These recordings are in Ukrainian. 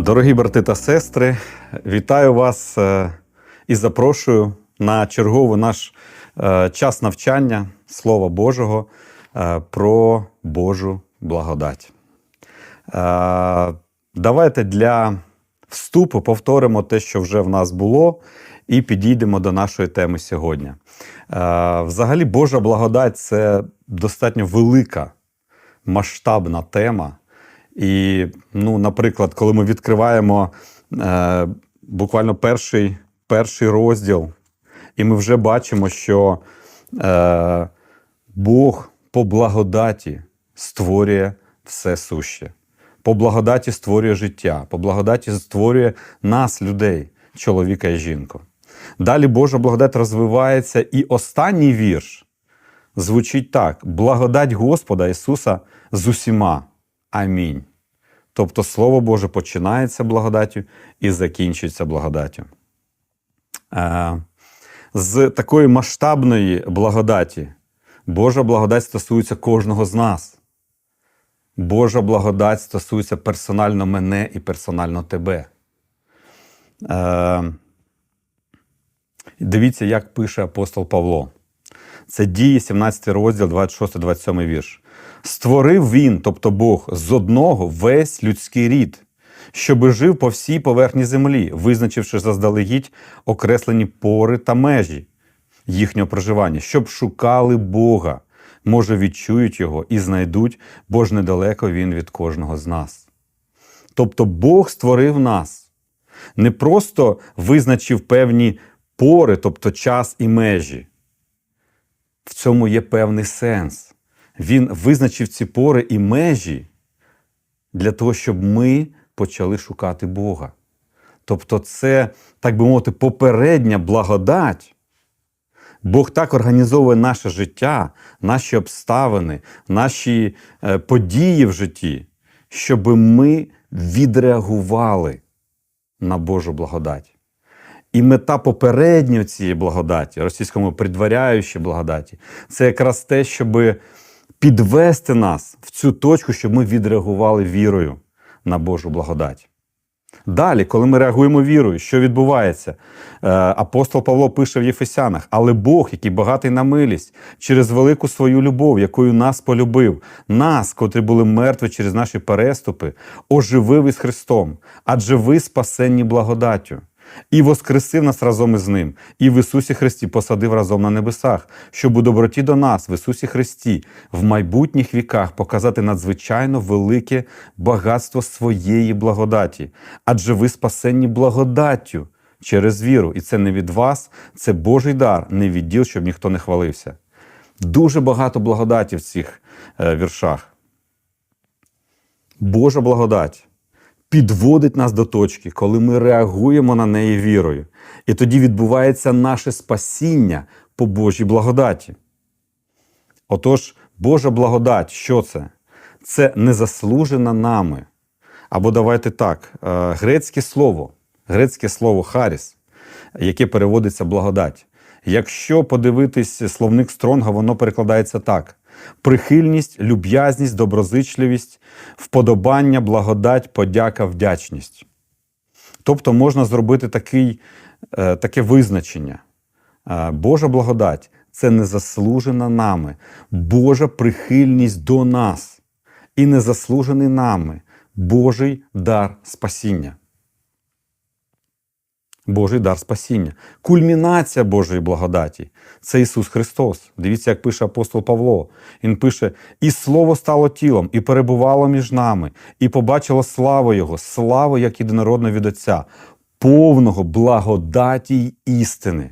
Дорогі брати та сестри, вітаю вас е, і запрошую на черговий наш е, час навчання Слова Божого е, про Божу благодать. Давайте для вступу повторимо те, що вже в нас було, і підійдемо до нашої теми сьогодні. Взагалі, Божа благодать це достатньо велика масштабна тема. І, ну, наприклад, коли ми відкриваємо е, буквально перший, перший розділ, і ми вже бачимо, що е, Бог по благодаті створює все суще. По благодаті створює життя, по благодаті створює нас, людей, чоловіка і жінку. Далі Божа благодать розвивається, і останній вірш звучить так: благодать Господа Ісуса з усіма. Амінь. Тобто Слово Боже починається благодаттю і закінчується благодаттю. Е, З такої масштабної благодаті Божа благодать стосується кожного з нас. Божа благодать стосується персонально мене і персонально тебе. Е, Дивіться, як пише апостол Павло. Це дії, 17 розділ, 26-27 вірш. Створив він, тобто Бог, з одного весь людський рід, щоби жив по всій поверхні землі, визначивши заздалегідь окреслені пори та межі їхнього проживання, щоб шукали Бога, може, відчують його і знайдуть, бо ж недалеко він від кожного з нас. Тобто Бог створив нас, не просто визначив певні пори, тобто час і межі. В цьому є певний сенс. Він визначив ці пори і межі для того, щоб ми почали шукати Бога. Тобто, це, так би мовити, попередня благодать. Бог так організовує наше життя, наші обставини, наші е, події в житті, щоб ми відреагували на Божу благодать. І мета попередньої цієї благодаті, російському предваряючі благодаті, це якраз те, щоб підвести нас в цю точку, щоб ми відреагували вірою на Божу благодать. Далі, коли ми реагуємо вірою, що відбувається? Е, Апостол Павло пише в Єфесянах: але Бог, який багатий на милість, через велику свою любов, якою нас полюбив, нас, котрі були мертві через наші переступи, оживив із Христом, адже ви спасенні благодаттю. І воскресив нас разом із ним, і в Ісусі Христі посадив разом на небесах, щоб у доброті до нас, в Ісусі Христі, в майбутніх віках показати надзвичайно велике багатство своєї благодаті. Адже ви спасенні благодаттю через віру. І це не від вас, це Божий дар, не від діл, щоб ніхто не хвалився. Дуже багато благодаті в цих е, віршах. Божа благодать підводить нас до точки, коли ми реагуємо на неї вірою. І тоді відбувається наше спасіння по Божій благодаті. Отож, Божа благодать, що це? Це незаслужена нами. Або давайте так, е, грецьке слово, грецьке слово харіс, яке переводиться благодать. Якщо подивитись словник Стронга, воно перекладається так: прихильність, люб'язність, доброзичливість, вподобання, благодать, подяка, вдячність. Тобто можна зробити такий, е, таке визначення. Е, Божа благодать це незаслужена нами, Божа прихильність до нас і незаслужений нами Божий дар спасіння. Божий дар спасіння. Кульмінація Божої благодаті це Ісус Христос. Дивіться, як пише апостол Павло. Він пише: і Слово стало тілом, і перебувало між нами, і побачило славу Його, славу як єдинородного від Отця, повного благодаті й істини.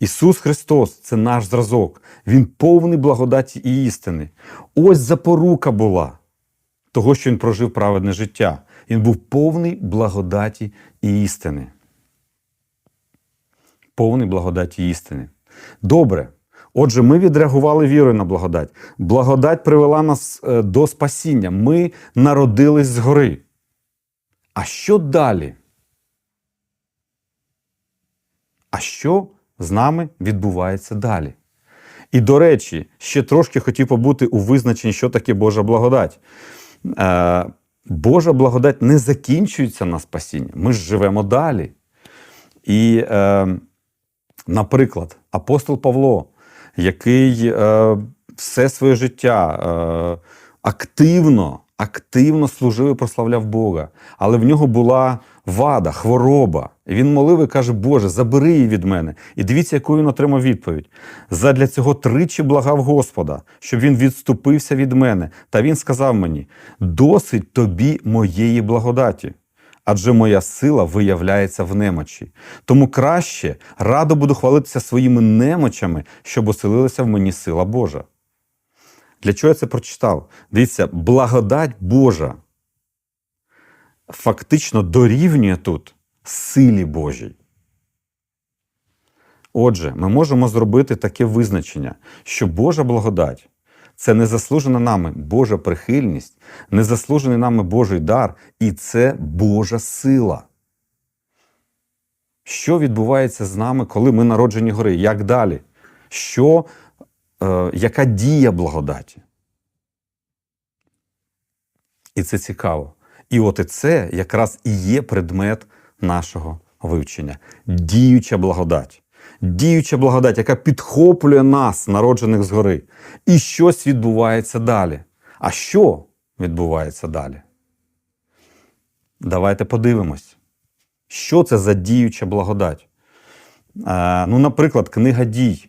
Ісус Христос це наш зразок. Він повний благодаті і істини. Ось запорука була того, що Він прожив праведне життя. Він був повний благодаті і істини повний благодаті істини. Добре. Отже, ми відреагували вірою на благодать. Благодать привела нас е, до спасіння. Ми народились згори. А що далі? А що з нами відбувається далі? І, до речі, ще трошки хотів побути у визначенні, що таке Божа благодать. Е, Божа благодать не закінчується на спасіння. Ми ж живемо далі. І, е, наприклад, апостол Павло, який е, все своє життя е, активно, активно служив і прославляв Бога, але в нього була вада, хвороба. І він молив і каже: Боже, забери її від мене. І дивіться, яку він отримав відповідь. Задля цього тричі благав Господа, щоб він відступився від мене. Та він сказав мені: досить тобі моєї благодаті. Адже моя сила виявляється в немочі. Тому краще радо буду хвалитися своїми немочами, щоб оселилася в мені сила Божа. Для чого я це прочитав? Дивіться, благодать Божа фактично дорівнює тут силі Божій. Отже, ми можемо зробити таке визначення, що Божа благодать це незаслужена нами Божа прихильність, незаслужений нами Божий дар, і це Божа сила. Що відбувається з нами, коли ми народжені гори? Як далі? Що, е, Яка дія благодаті? І це цікаво. І от і це якраз і є предмет нашого вивчення. Діюча благодать. Діюча благодать, яка підхоплює нас, народжених згори. І щось відбувається далі. А що відбувається далі? Давайте подивимось, що це за діюча благодать. Е, ну, наприклад, книга дій.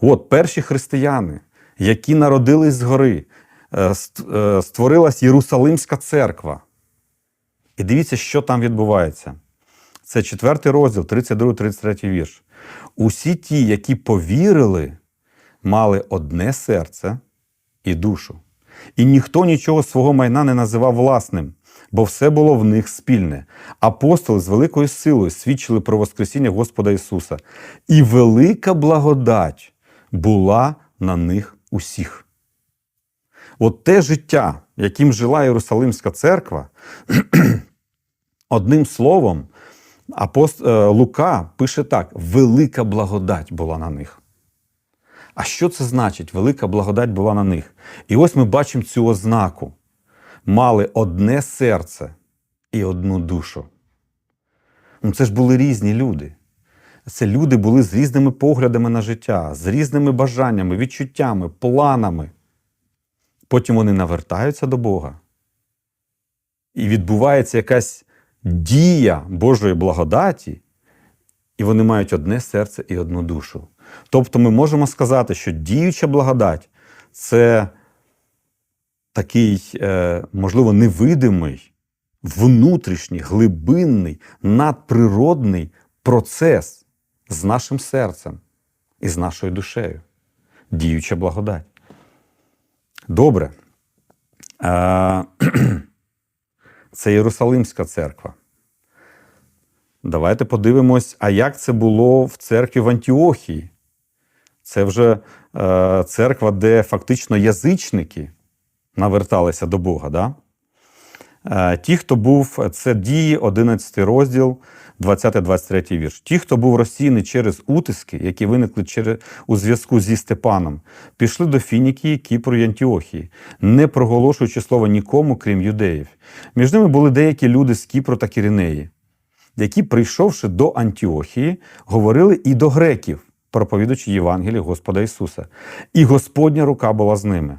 От перші християни, які народились згори, е, е, створилась Єрусалимська церква. І дивіться, що там відбувається. Це четвертий розділ, 32-33 вірш. Усі ті, які повірили, мали одне серце і душу. І ніхто нічого свого майна не називав власним, бо все було в них спільне. Апостоли з великою силою свідчили про Воскресіння Господа Ісуса. І велика благодать була на них усіх. От те життя, яким жила Єрусалимська церква, одним словом, апост... е, Лука пише так: велика благодать була на них. А що це значить? Велика благодать була на них. І ось ми бачимо цю ознаку: мали одне серце і одну душу. Ну, це ж були різні люди. Це люди були з різними поглядами на життя, з різними бажаннями, відчуттями, планами. Потім вони навертаються до Бога. І відбувається якась дія Божої благодаті, і вони мають одне серце і одну душу. Тобто ми можемо сказати, що діюча благодать це такий, е, можливо, невидимий, внутрішній, глибинний, надприродний процес з нашим серцем і з нашою душею. Діюча благодать. Добре. Це Єрусалимська церква. Давайте подивимось, а як це було в церкві в Антіохії. Це вже е, церква, де фактично язичники наверталися до Бога. Да? Е, ті, хто був, це дії, 11 розділ, 20-23 вірш. Ті, хто був розсіяний через утиски, які виникли через, у зв'язку зі Степаном, пішли до Фінікії, Кіпру і Антіохії, не проголошуючи слова нікому, крім юдеїв. Між ними були деякі люди з Кіпру та Кіринеї, які, прийшовши до Антіохії, говорили і до греків, проповідуючи Євангелії Господа Ісуса. І Господня рука була з ними.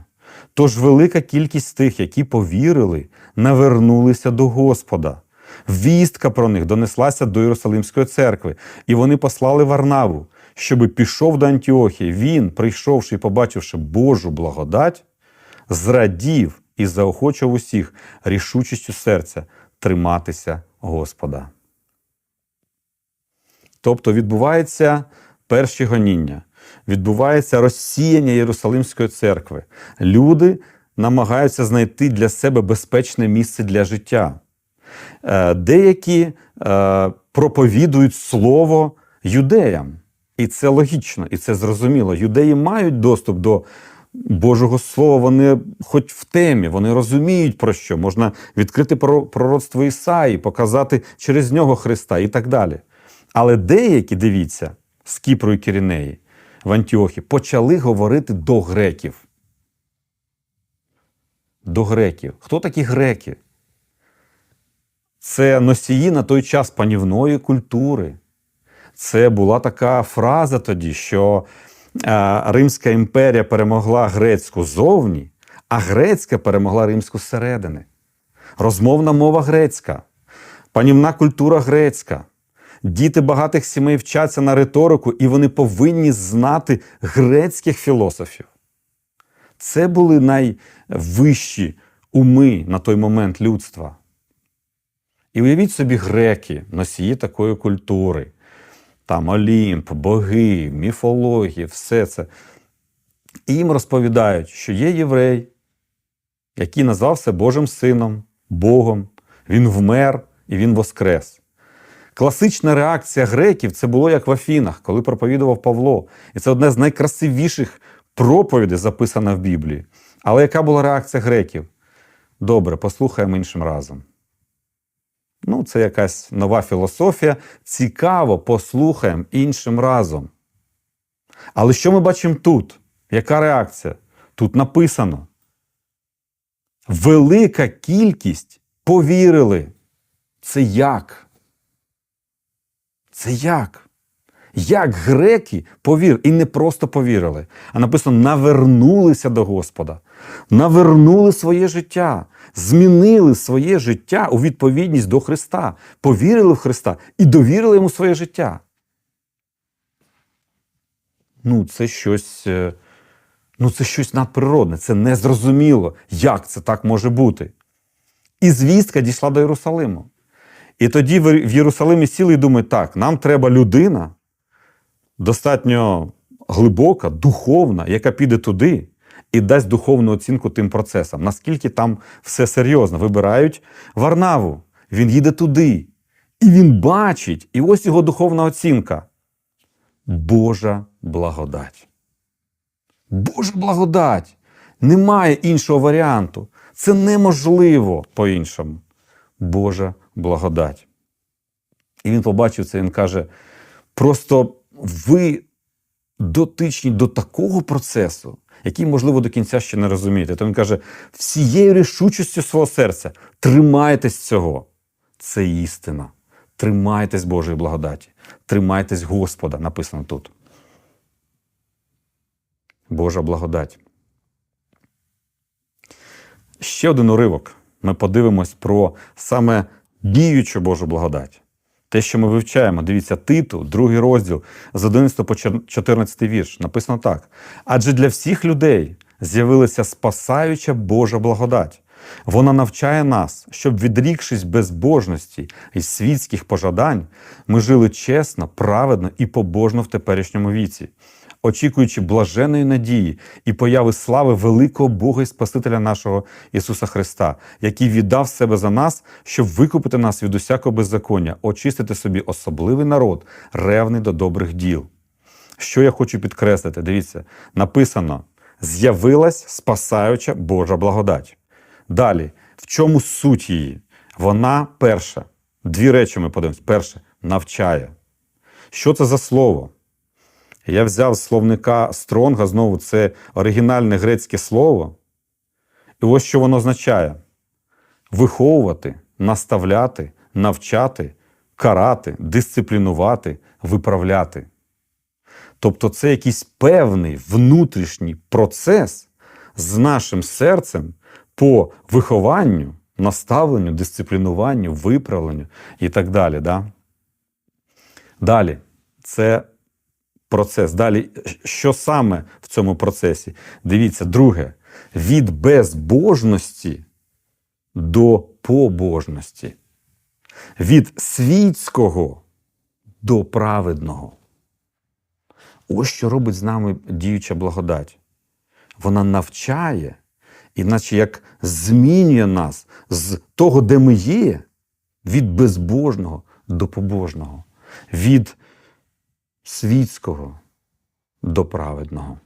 Тож велика кількість тих, які повірили, навернулися до Господа. Вістка про них донеслася до Єрусалимської церкви, і вони послали Варнаву, щоби пішов до Антіохії. Він, прийшовши і побачивши Божу благодать, зрадів і заохочував усіх рішучістю серця триматися Господа. Тобто відбувається перші гоніння, відбувається розсіяння Єрусалимської церкви. Люди намагаються знайти для себе безпечне місце для життя. Е, Деякі е, проповідують слово юдеям. І це логічно, і це зрозуміло. Юдеї мають доступ до Божого Слова, вони хоч в темі, вони розуміють про що. Можна відкрити пророцтво Ісаї, показати через нього Христа і так далі. Але деякі, дивіться, з Кіпру і Кірінеї в Антіохі почали говорити до греків. До греків. Хто такі греки? це носії на той час панівної культури. Це була така фраза тоді, що е, Римська імперія перемогла грецьку зовні, а грецька перемогла римську зсередини. Розмовна мова грецька, панівна культура грецька. Діти багатих сімей вчаться на риторику, і вони повинні знати грецьких філософів. Це були найвищі уми на той момент людства. І уявіть собі греки, носії такої культури, там Олімп, боги, міфології, все це. І їм розповідають, що є єврей, який назвався Божим Сином, Богом, він вмер і він воскрес. Класична реакція греків це було як в Афінах, коли проповідував Павло. І це одне з найкрасивіших проповідей, записана в Біблії. Але яка була реакція греків? Добре, послухаємо іншим разом. Ну, це якась нова філософія. Цікаво, послухаємо іншим разом. Але що ми бачимо тут? Яка реакція? Тут написано: велика кількість повірили. Це як? Це як? Як греки повірили? І не просто повірили, а написано: навернулися до Господа, навернули своє життя, змінили своє життя у відповідність до Христа, повірили в Христа і довірили йому своє життя. Ну, це щось. е, Ну, це щось надприродне, це незрозуміло, як це так може бути. І звістка дійшла до Єрусалиму. І тоді в Єрусалимі сіли і думають, так, нам треба людина достатньо глибока, духовна, яка піде туди і дасть духовну оцінку тим процесам. Наскільки там все серйозно. Вибирають Варнаву, він їде туди. І він бачить, і ось його духовна оцінка. Божа благодать. Божа благодать. Немає іншого варіанту. Це неможливо по-іншому. Божа благодать. І він побачив це, він каже: просто ви дотичні до такого процесу, який, можливо, до кінця ще не розумієте. То він каже: всією рішучістю свого серця тримайтесь цього. Це істина. Тримайтесь Божої благодаті, тримайтесь Господа, написано тут. Божа благодать. Ще один уривок. Ми подивимось про саме діючу Божу благодать. Те, що ми вивчаємо, дивіться, Титу, другий розділ з 11 по 14 вірш. Написано так: адже для всіх людей з'явилася спасаюча Божа благодать. Вона навчає нас, щоб, відрікшись безбожності і світських пожадань, ми жили чесно, праведно і побожно в теперішньому віці, очікуючи блаженої надії і появи слави великого Бога і Спасителя нашого Ісуса Христа, який віддав себе за нас, щоб викупити нас від усякого беззаконня, очистити собі особливий народ, ревний до добрих діл. Що я хочу підкреслити? Дивіться, написано: з'явилась спасаюча Божа благодать. Далі, в чому суть її? Вона перша. Дві речі ми подивимось. Перше, навчає. Що це за слово? Я взяв з словника Стронга, знову це оригінальне грецьке слово. І ось що воно означає: виховувати, наставляти, навчати, карати, дисциплінувати, виправляти. Тобто це якийсь певний внутрішній процес з нашим серцем по вихованню, наставленню, дисциплінуванню, виправленню і так далі. Да? Далі, це процес. Далі, що саме в цьому процесі? Дивіться, друге, від безбожності до побожності, від світського до праведного. Ось що робить з нами діюча благодать. Вона навчає, іначе як змінює нас з того, де ми є, від безбожного до побожного, від світського до праведного.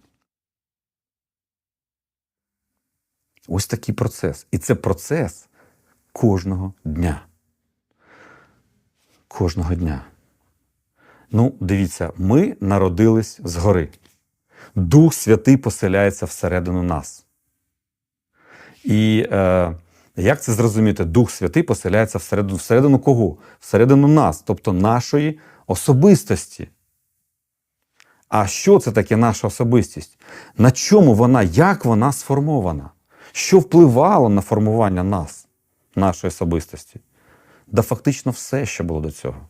Ось такий процес. І це процес кожного дня. Кожного дня. Ну, дивіться, ми народились згори. Дух Святий поселяється всередину нас. І е, Як це зрозуміти? Дух Святий поселяється всередину, всередину кого? Всередину нас, тобто нашої особистості. А що це таке наша особистість? На чому вона, як вона сформована? Що впливало на формування нас, нашої особистості? Да фактично все, що було до цього.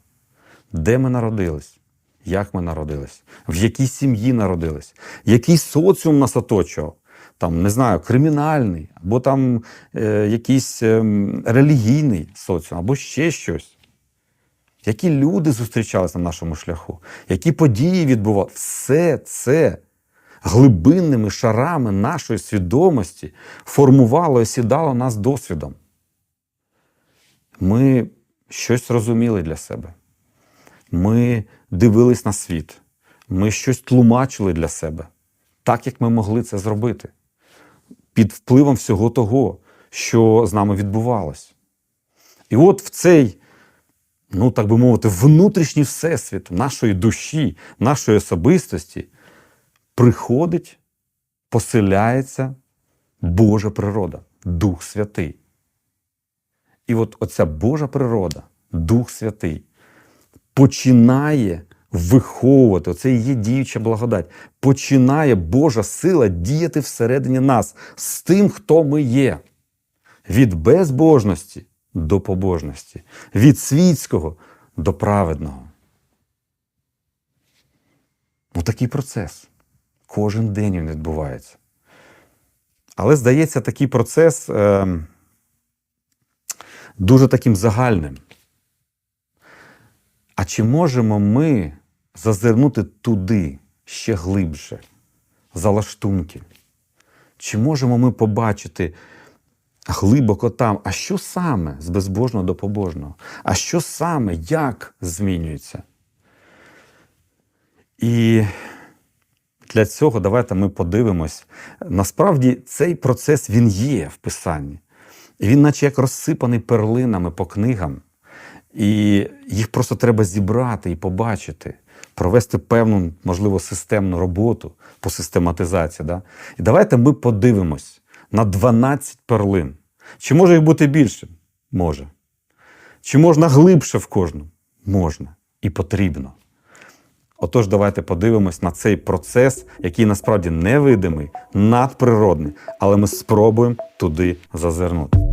Де ми народились? Як ми народились? В якій сім'ї народились? Який соціум нас оточував? Там, не знаю, кримінальний, або там е, якийсь е, релігійний соціум, або ще щось. Які люди зустрічалися на нашому шляху, які події відбувалися. Все це глибинними шарами нашої свідомості формувало і сідало нас досвідом. Ми щось розуміли для себе. Ми дивились на світ, ми щось тлумачили для себе, так як ми могли це зробити, під впливом всього того, що з нами відбувалось. І от в цей, ну так би мовити, внутрішній всесвіт нашої душі, нашої особистості приходить, поселяється Божа природа, Дух Святий. І от оця Божа природа, Дух Святий, починає виховувати, оце і є діюча благодать, починає Божа сила діяти всередині нас з тим, хто ми є. Від безбожності до побожності, від світського до праведного. Ну, такий процес. Кожен день він відбувається. Але, здається, такий процес е, дуже таким загальним. А чи можемо ми зазирнути туди ще глибше, за лаштунки? Чи можемо ми побачити глибоко там, а що саме з безбожного до побожного? А що саме, як змінюється? І для цього давайте ми подивимось. Насправді цей процес він є в Писанні. І він, наче як розсипаний перлинами по книгам. І їх просто треба зібрати і побачити, провести певну, можливо, системну роботу по систематизації. Да? І давайте ми подивимось на 12 перлин. Чи може їх бути більше? Може. Чи можна глибше в кожну? Можна і потрібно. Отож, давайте подивимось на цей процес, який насправді невидимий, надприродний, але ми спробуємо туди зазирнути.